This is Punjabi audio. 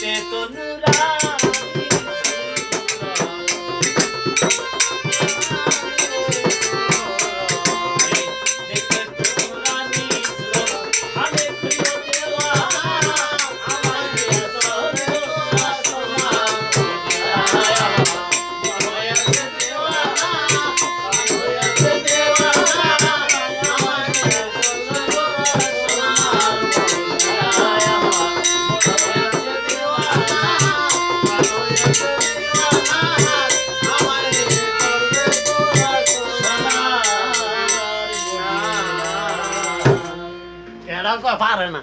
ਤੇ ਤੁਨ ਰਾਮ পারে না